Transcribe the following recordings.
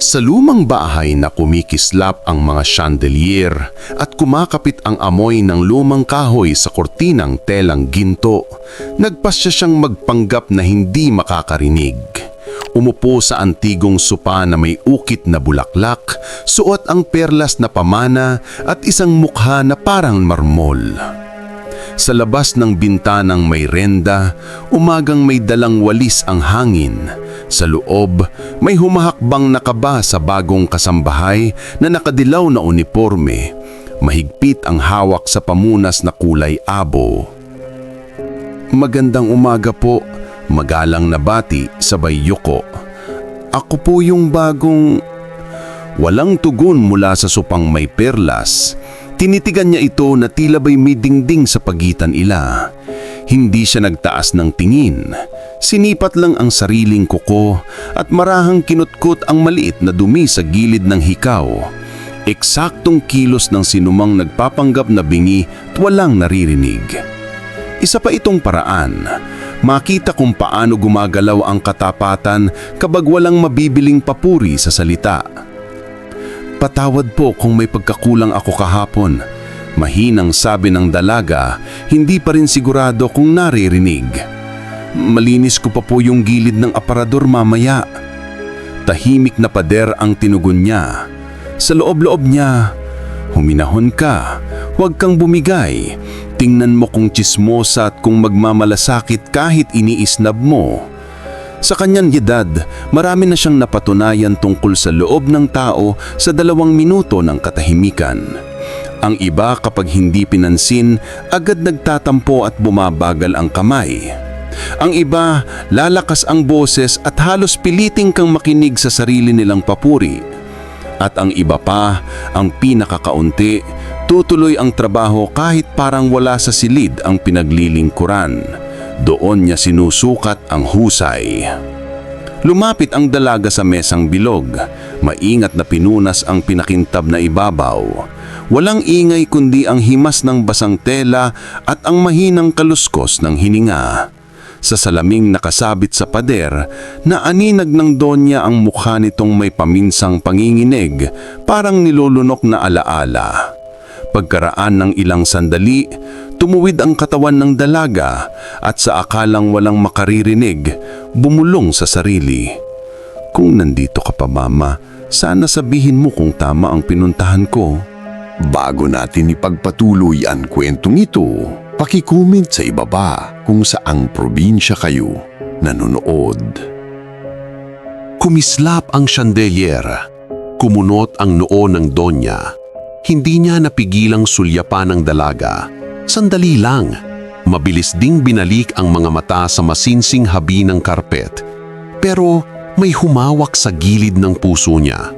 Sa lumang bahay na kumikislap ang mga chandelier at kumakapit ang amoy ng lumang kahoy sa kortinang telang ginto, nagpasya siyang magpanggap na hindi makakarinig. Umupo sa antigong sopa na may ukit na bulaklak, suot ang perlas na pamana at isang mukha na parang marmol. Sa labas ng bintanang may renda, umagang may dalang walis ang hangin. Sa loob, may humahakbang nakaba sa bagong kasambahay na nakadilaw na uniforme. Mahigpit ang hawak sa pamunas na kulay abo. Magandang umaga po, magalang na bati sabay yuko. Ako po yung bagong... Walang tugon mula sa supang may perlas. Tinitigan niya ito na tila ba'y may dingding sa pagitan ila. Hindi siya nagtaas ng tingin. Sinipat lang ang sariling kuko at marahang kinutkot ang maliit na dumi sa gilid ng hikaw. Eksaktong kilos ng sinumang nagpapanggap na bingi at walang naririnig. Isa pa itong paraan. Makita kung paano gumagalaw ang katapatan kapag walang mabibiling papuri sa salita. Patawad po kung may pagkakulang ako kahapon. Mahinang sabi ng dalaga, hindi pa rin sigurado kung naririnig. Malinis ko pa po yung gilid ng aparador mamaya. Tahimik na pader ang tinugon niya. Sa loob-loob niya, huminahon ka, huwag kang bumigay. Tingnan mo kung chismosa at kung magmamalasakit kahit iniisnab mo. Sa kanyang edad, marami na siyang napatunayan tungkol sa loob ng tao sa dalawang minuto ng katahimikan. Ang iba kapag hindi pinansin, agad nagtatampo at bumabagal ang kamay. Ang iba, lalakas ang boses at halos piliting kang makinig sa sarili nilang papuri. At ang iba pa, ang pinakakaunti, tutuloy ang trabaho kahit parang wala sa silid ang pinaglilingkuran. Doon niya sinusukat ang husay. Lumapit ang dalaga sa mesang bilog. Maingat na pinunas ang pinakintab na ibabaw. Walang ingay kundi ang himas ng basang tela at ang mahinang kaluskos ng hininga. Sa salaming nakasabit sa pader, naaninag ng donya ang mukha nitong may paminsang panginginig, parang nilulunok na alaala. Pagkaraan ng ilang sandali, tumuwid ang katawan ng dalaga at sa akalang walang makaririnig, bumulong sa sarili. Kung nandito ka pa mama, sana sabihin mo kung tama ang pinuntahan ko. Bago natin ipagpatuloy ang kwentong ito, pakicomment sa ibaba kung saang probinsya kayo nanonood. Kumislap ang chandelier. Kumunot ang noo ng donya. Hindi niya napigilang sulyapan ng dalaga. Sandali lang. Mabilis ding binalik ang mga mata sa masinsing habi ng karpet. Pero may humawak sa gilid ng puso niya.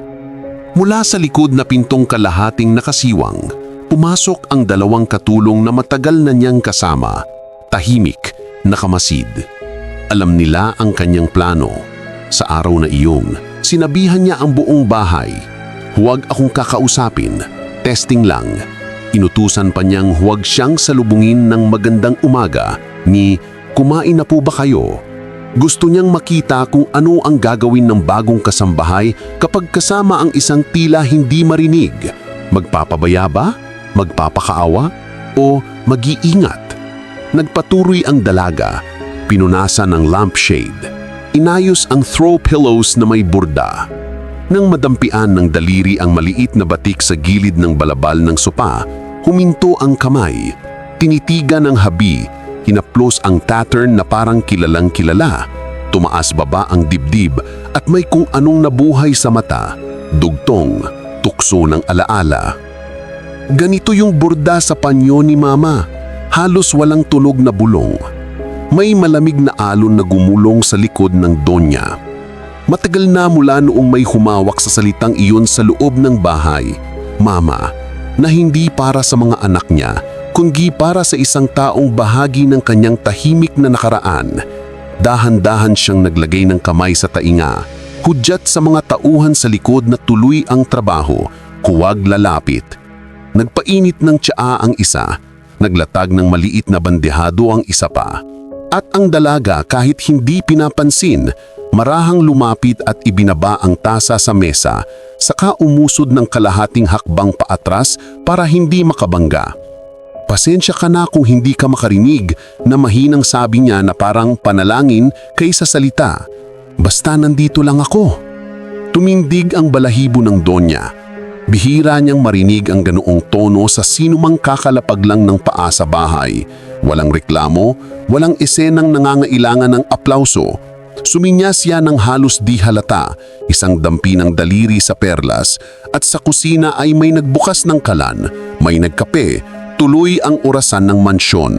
Mula sa likod na pintong kalahating nakasiwang, pumasok ang dalawang katulong na matagal na niyang kasama, tahimik, nakamasid. Alam nila ang kanyang plano. Sa araw na iyon, sinabihan niya ang buong bahay. Huwag akong kakausapin, testing lang. Inutusan pa niyang huwag siyang salubungin ng magandang umaga ni kumain na po ba kayo? Gusto niyang makita kung ano ang gagawin ng bagong kasambahay kapag kasama ang isang tila hindi marinig. Magpapabaya ba? Magpapakaawa? O mag-iingat? Nagpatuloy ang dalaga, pinunasan ng lampshade. Inayos ang throw pillows na may burda. Nang madampian ng daliri ang maliit na batik sa gilid ng balabal ng sopa, huminto ang kamay. Tinitigan ng habi, hinaplos ang pattern na parang kilalang kilala. Tumaas baba ang dibdib at may kung anong nabuhay sa mata, dugtong, tukso ng alaala. Ganito yung burda sa panyo ni mama, halos walang tulog na bulong. May malamig na alon na gumulong sa likod ng donya. Matagal na mula noong may humawak sa salitang iyon sa loob ng bahay, Mama, na hindi para sa mga anak niya, kundi para sa isang taong bahagi ng kanyang tahimik na nakaraan. Dahan-dahan siyang naglagay ng kamay sa tainga, hudyat sa mga tauhan sa likod na tuloy ang trabaho, huwag lalapit. Nagpainit ng tsaa ang isa, naglatag ng maliit na bandehado ang isa pa. At ang dalaga kahit hindi pinapansin, marahang lumapit at ibinaba ang tasa sa mesa, saka umusod ng kalahating hakbang paatras para hindi makabangga. Pasensya ka na kung hindi ka makarinig na mahinang sabi niya na parang panalangin kaysa salita. Basta nandito lang ako. Tumindig ang balahibo ng Donya. Bihira niyang marinig ang ganoong tono sa sinumang kakalapag lang ng paa sa bahay. Walang reklamo, walang esenang nangangailangan ng aplauso. Suminyas siya ng halos di halata, isang dampi ng daliri sa perlas at sa kusina ay may nagbukas ng kalan, may nagkape, tuloy ang orasan ng mansyon.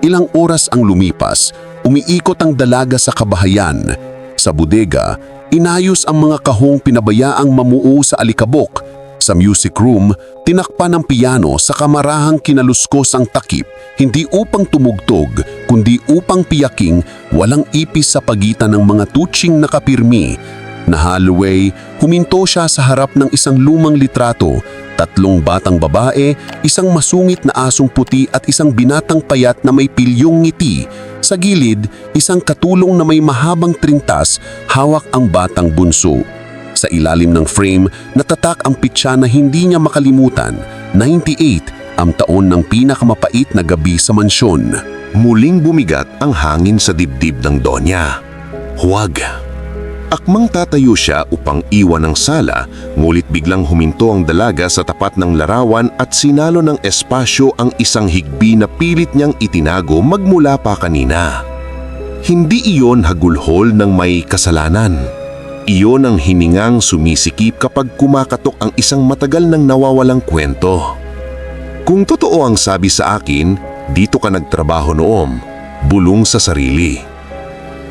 Ilang oras ang lumipas, umiikot ang dalaga sa kabahayan. Sa bodega, inayos ang mga kahong pinabayaang mamuo sa alikabok. Sa music room, tinakpan ang piano sa kamarahang kinaluskos ang takip, hindi upang tumugtog, kundi upang piyaking walang ipis sa pagitan ng mga tutsing nakapirmi. Na hallway, huminto siya sa harap ng isang lumang litrato, tatlong batang babae, isang masungit na asong puti at isang binatang payat na may pilyong ngiti. Sa gilid, isang katulong na may mahabang trintas, hawak ang batang bunso. Sa ilalim ng frame, natatak ang pitsa na hindi niya makalimutan, 98, ang taon ng pinakamapait na gabi sa mansyon. Muling bumigat ang hangin sa dibdib ng Donya. Huwag! Akmang tatayo siya upang iwan ang sala, ngulit biglang huminto ang dalaga sa tapat ng larawan at sinalo ng espasyo ang isang higbi na pilit niyang itinago magmula pa kanina. Hindi iyon hagulhol ng may kasalanan. Iyon ang hiningang sumisikip kapag kumakatok ang isang matagal nang nawawalang kwento. Kung totoo ang sabi sa akin, dito ka nagtrabaho noong, bulong sa sarili.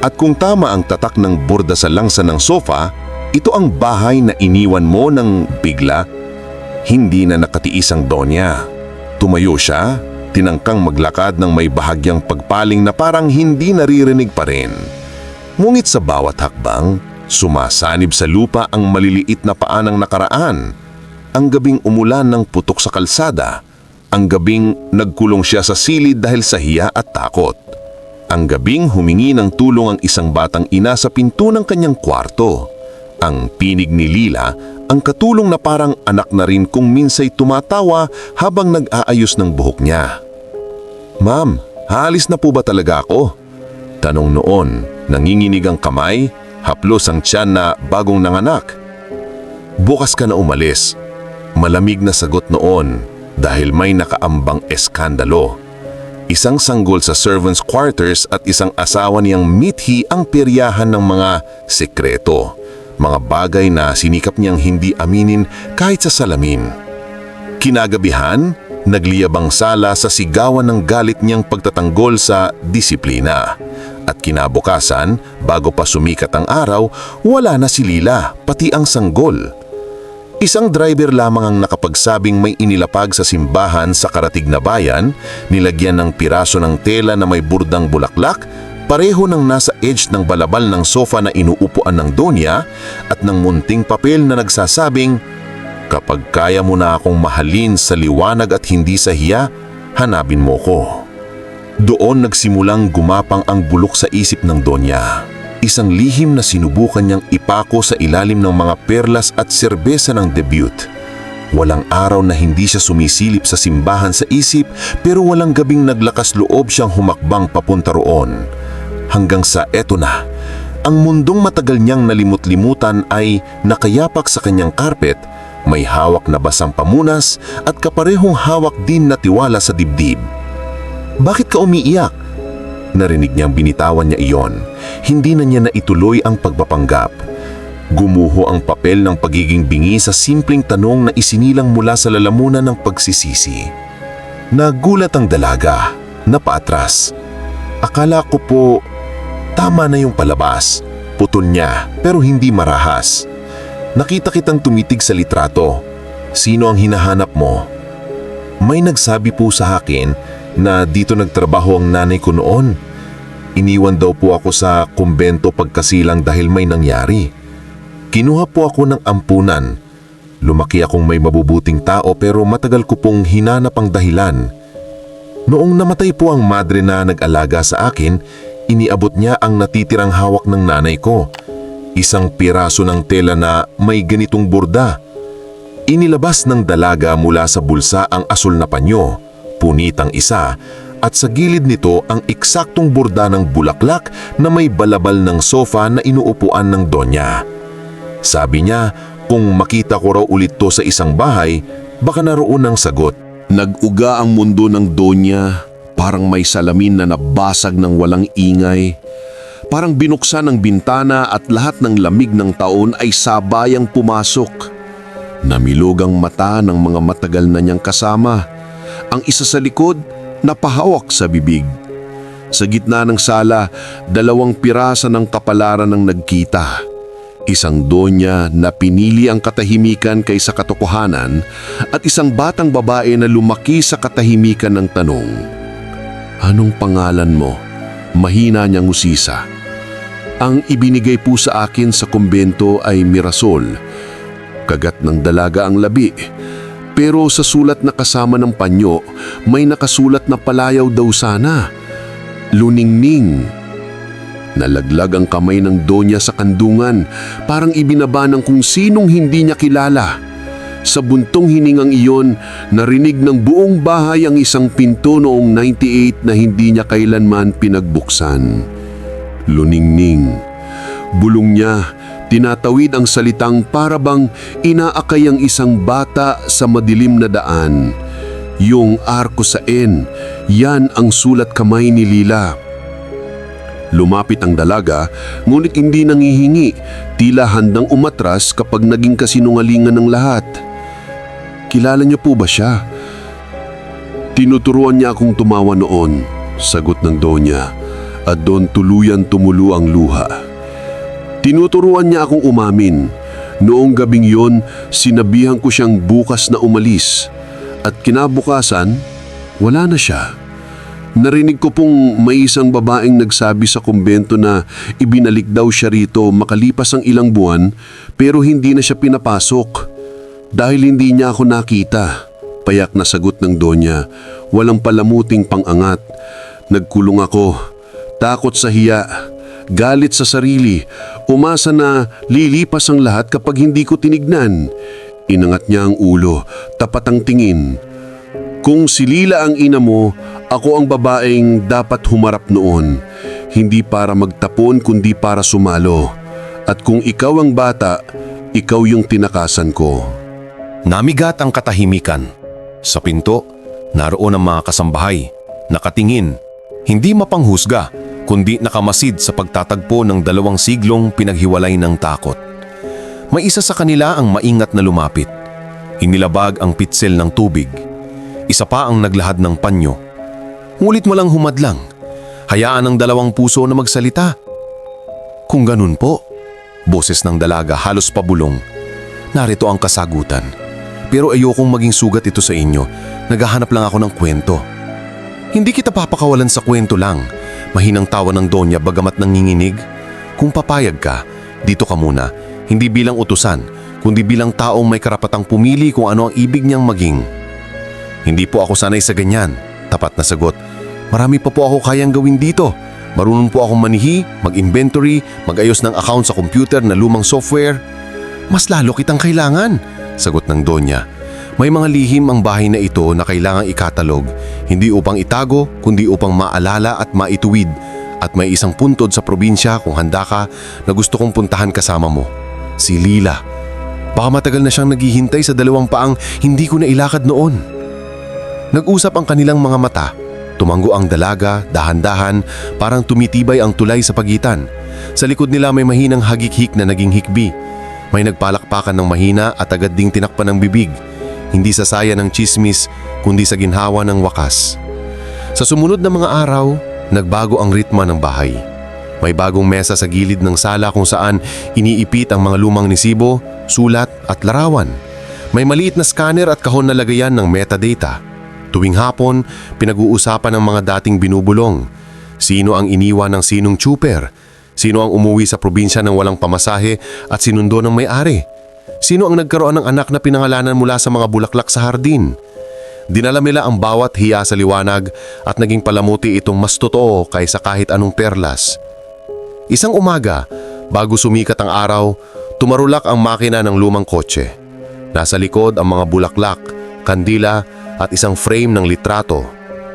At kung tama ang tatak ng borda sa langsa ng sofa, ito ang bahay na iniwan mo ng bigla, hindi na nakatiis ang Donya. Tumayo siya, tinangkang maglakad ng may bahagyang pagpaling na parang hindi naririnig pa rin. Ngunit sa bawat hakbang, sumasanib sa lupa ang maliliit na paa ng nakaraan. Ang gabing umulan ng putok sa kalsada. Ang gabing nagkulong siya sa silid dahil sa hiya at takot. Ang gabing humingi ng tulong ang isang batang ina sa pinto ng kanyang kwarto. Ang pinig ni Lila, ang katulong na parang anak na rin kung minsay tumatawa habang nag-aayos ng buhok niya. Ma'am, haalis na po ba talaga ako? Tanong noon, nanginginig ang kamay, haplos ang tiyan na bagong nanganak. Bukas ka na umalis. Malamig na sagot noon dahil may nakaambang eskandalo. Isang sanggol sa servants' quarters at isang asawa niyang mithi ang peryahan ng mga sekreto. Mga bagay na sinikap niyang hindi aminin kahit sa salamin. Kinagabihan, nagliyabang sala sa sigawan ng galit niyang pagtatanggol sa disiplina. At kinabukasan, bago pa sumikat ang araw, wala na si Lila, pati ang sanggol. Isang driver lamang ang nakapagsabing may inilapag sa simbahan sa karatig na bayan, nilagyan ng piraso ng tela na may burdang bulaklak, pareho ng nasa edge ng balabal ng sofa na inuupuan ng Donya at ng munting papel na nagsasabing, Kapag kaya mo na akong mahalin sa liwanag at hindi sa hiya, hanapin mo ko. Doon nagsimulang gumapang ang bulok sa isip ng Donya. Isang lihim na sinubukan niyang ipako sa ilalim ng mga perlas at serbesa ng debut. Walang araw na hindi siya sumisilip sa simbahan sa isip pero walang gabing naglakas loob siyang humakbang papunta roon. Hanggang sa eto na, ang mundong matagal niyang nalimut-limutan ay nakayapak sa kanyang karpet, may hawak na basang pamunas at kaparehong hawak din na tiwala sa dibdib. Bakit ka umiiyak? Narinig niyang binitawan niya iyon. Hindi na niya naituloy ang pagpapanggap. Gumuho ang papel ng pagiging bingi sa simpleng tanong na isinilang mula sa lalamunan ng pagsisisi. Nagulat ang dalaga, napaatras. Akala ko po, tama na yung palabas. Putol niya, pero hindi marahas. Nakita kitang tumitig sa litrato. Sino ang hinahanap mo? May nagsabi po sa akin na dito nagtrabaho ang nanay ko noon. Iniwan daw po ako sa kumbento pagkasilang dahil may nangyari. Kinuha po ako ng ampunan. Lumaki akong may mabubuting tao pero matagal ko pong hinanap ang dahilan. Noong namatay po ang madre na nag-alaga sa akin, iniabot niya ang natitirang hawak ng nanay ko. Isang piraso ng tela na may ganitong borda. Inilabas ng dalaga mula sa bulsa ang asul na panyo, punitang isa, at sa gilid nito ang eksaktong borda ng bulaklak na may balabal ng sofa na inuupuan ng donya. Sabi niya, kung makita ko raw ulit to sa isang bahay, baka naroon ang sagot. Nag-uga ang mundo ng donya, parang may salamin na nabasag ng walang ingay. Parang binuksan ng bintana at lahat ng lamig ng taon ay sabayang pumasok. Namilog ang mata ng mga matagal na niyang kasama. Ang isa sa likod, napahawak sa bibig. Sa gitna ng sala, dalawang pirasa ng kapalaran ang nagkita. Isang donya na pinili ang katahimikan kaysa katotohanan at isang batang babae na lumaki sa katahimikan ng tanong. Anong pangalan mo? Mahina niyang usisa. Ang ibinigay po sa akin sa kumbento ay Mirasol. Kagat ng dalaga ang labi. Pero sa sulat na kasama ng panyo, may nakasulat na palayaw daw sana. Luningning. Nalaglag ang kamay ng donya sa kandungan, parang ibinaba ng kung sinong hindi niya kilala. Sa buntong hiningang iyon, narinig ng buong bahay ang isang pinto noong 98 na hindi niya kailanman pinagbuksan. Luningning. Bulong niya, tinatawid ang salitang para bang inaakay ang isang bata sa madilim na daan. Yung arko sa N, yan ang sulat kamay ni Lila. Lumapit ang dalaga, ngunit hindi nangihingi, tila handang umatras kapag naging kasinungalingan ng lahat. Kilala niyo po ba siya? Tinuturuan niya akong tumawa noon, sagot ng Donya, at doon tuluyan tumulo ang luha. Tinuturuan niya akong umamin. Noong gabing yon, sinabihan ko siyang bukas na umalis. At kinabukasan, wala na siya. Narinig ko pong may isang babaeng nagsabi sa kumbento na ibinalik daw siya rito makalipas ang ilang buwan pero hindi na siya pinapasok. Dahil hindi niya ako nakita. Payak na sagot ng donya, walang palamuting pangangat. Nagkulong ako, takot sa hiya, galit sa sarili, umasa na lilipas ang lahat kapag hindi ko tinignan. Inangat niya ang ulo, tapat ang tingin. Kung si Lila ang ina mo, ako ang babaeng dapat humarap noon. Hindi para magtapon kundi para sumalo. At kung ikaw ang bata, ikaw yung tinakasan ko. Namigat ang katahimikan. Sa pinto, naroon ang mga kasambahay, nakatingin, hindi mapanghusga, kundi nakamasid sa pagtatagpo ng dalawang siglong pinaghiwalay ng takot. May isa sa kanila ang maingat na lumapit. Inilabag ang pitsel ng tubig. Isa pa ang naglahad ng panyo. Ngulit mo lang humadlang. Hayaan ang dalawang puso na magsalita. Kung ganun po, boses ng dalaga halos pabulong. Narito ang kasagutan. Pero ayokong maging sugat ito sa inyo. Naghahanap lang ako ng kwento. Hindi kita papakawalan sa kwento lang. Mahinang tawa ng Donya bagamat nanginginig. Kung papayag ka, dito ka muna. Hindi bilang utusan, kundi bilang taong may karapatang pumili kung ano ang ibig niyang maging. Hindi po ako sanay sa ganyan. Tapat na sagot. Marami pa po ako kayang gawin dito. Marunong po akong manihi, mag-inventory, mag-ayos ng account sa computer na lumang software. Mas lalo kitang kailangan, sagot ng Donya. May mga lihim ang bahay na ito na kailangang ikatalog, hindi upang itago, kundi upang maalala at maituwid. At may isang puntod sa probinsya kung handa ka na gusto kong puntahan kasama mo. Si Lila. Baka matagal na siyang naghihintay sa dalawang paang hindi ko na ilakad noon. Nag-usap ang kanilang mga mata. Tumanggo ang dalaga, dahan-dahan, parang tumitibay ang tulay sa pagitan. Sa likod nila may mahinang hagik-hik na naging hikbi. May nagpalakpakan ng mahina at agad ding tinakpan ng bibig. Hindi sa saya ng chismis, kundi sa ginhawa ng wakas. Sa sumunod na mga araw, nagbago ang ritma ng bahay. May bagong mesa sa gilid ng sala kung saan iniipit ang mga lumang nisibo, sulat at larawan. May maliit na scanner at kahon na lagayan ng metadata. Tuwing hapon, pinag-uusapan ng mga dating binubulong. Sino ang iniwan ng sinong chuper? Sino ang umuwi sa probinsya ng walang pamasahe at sinundo ng may-ari? Sino ang nagkaroon ng anak na pinangalanan mula sa mga bulaklak sa hardin? Dinala nila ang bawat hiya sa liwanag at naging palamuti itong mas totoo kaysa kahit anong perlas. Isang umaga, bago sumikat ang araw, tumarulak ang makina ng lumang kotse. Nasa likod ang mga bulaklak, kandila at isang frame ng litrato.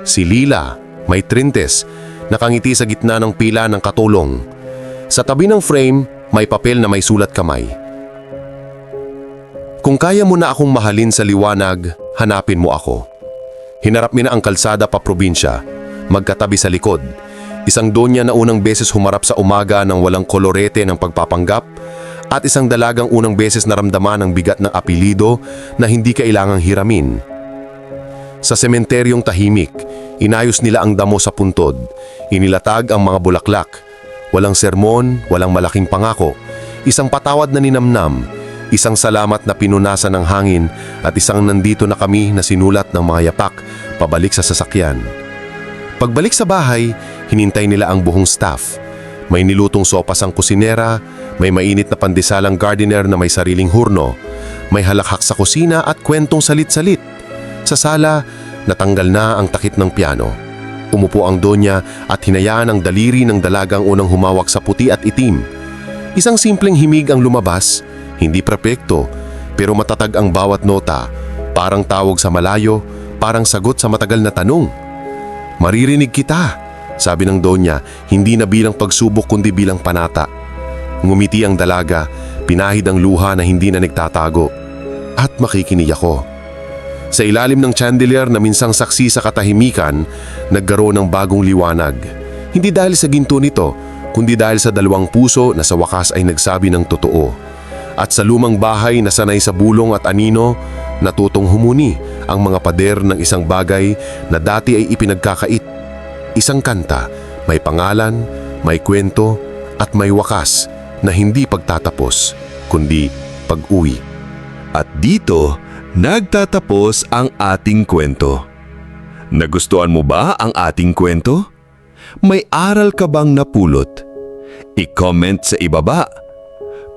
Si Lila, may trintes, nakangiti sa gitna ng pila ng katulong. Sa tabi ng frame, may papel na may sulat kamay. Kung kaya mo na akong mahalin sa liwanag, hanapin mo ako. Hinarap mi na ang kalsada pa probinsya, magkatabi sa likod. Isang donya na unang beses humarap sa umaga ng walang kolorete ng pagpapanggap at isang dalagang unang beses naramdaman ang bigat ng apelido na hindi kailangang hiramin. Sa sementeryong tahimik, inayos nila ang damo sa puntod, inilatag ang mga bulaklak. Walang sermon, walang malaking pangako, isang patawad na ninamnam, isang salamat na pinunasan ng hangin at isang nandito na kami na sinulat ng mga yapak pabalik sa sasakyan. Pagbalik sa bahay, hinintay nila ang buong staff. May nilutong sopas ang kusinera, may mainit na pandisalang gardener na may sariling hurno, may halakhak sa kusina at kwentong salit-salit. Sa sala, natanggal na ang takip ng piano. Umupo ang donya at hinayaan ang daliri ng dalagang unang humawak sa puti at itim. Isang simpleng himig ang lumabas, hindi perpekto, pero matatag ang bawat nota, parang tawag sa malayo, parang sagot sa matagal na tanong. Maririnig kita, sabi ng donya, hindi na bilang pagsubok kundi bilang panata. Ngumiti ang dalaga, pinahid ang luha na hindi na nagtatago. At makikinig ako. Sa ilalim ng chandelier na minsang saksi sa katahimikan, nagkaroon ng bagong liwanag. Hindi dahil sa ginto nito, kundi dahil sa dalawang puso na sa wakas ay nagsabi ng totoo. At sa lumang bahay na sanay sa bulong at anino, natutong humuni ang mga pader ng isang bagay na dati ay ipinagkakait. Isang kanta, may pangalan, may kwento, at may wakas na hindi pagtatapos, kundi pag-uwi. At dito, nagtatapos ang ating kwento. Nagustuhan mo ba ang ating kwento? May aral ka bang napulot? I-comment sa ibaba.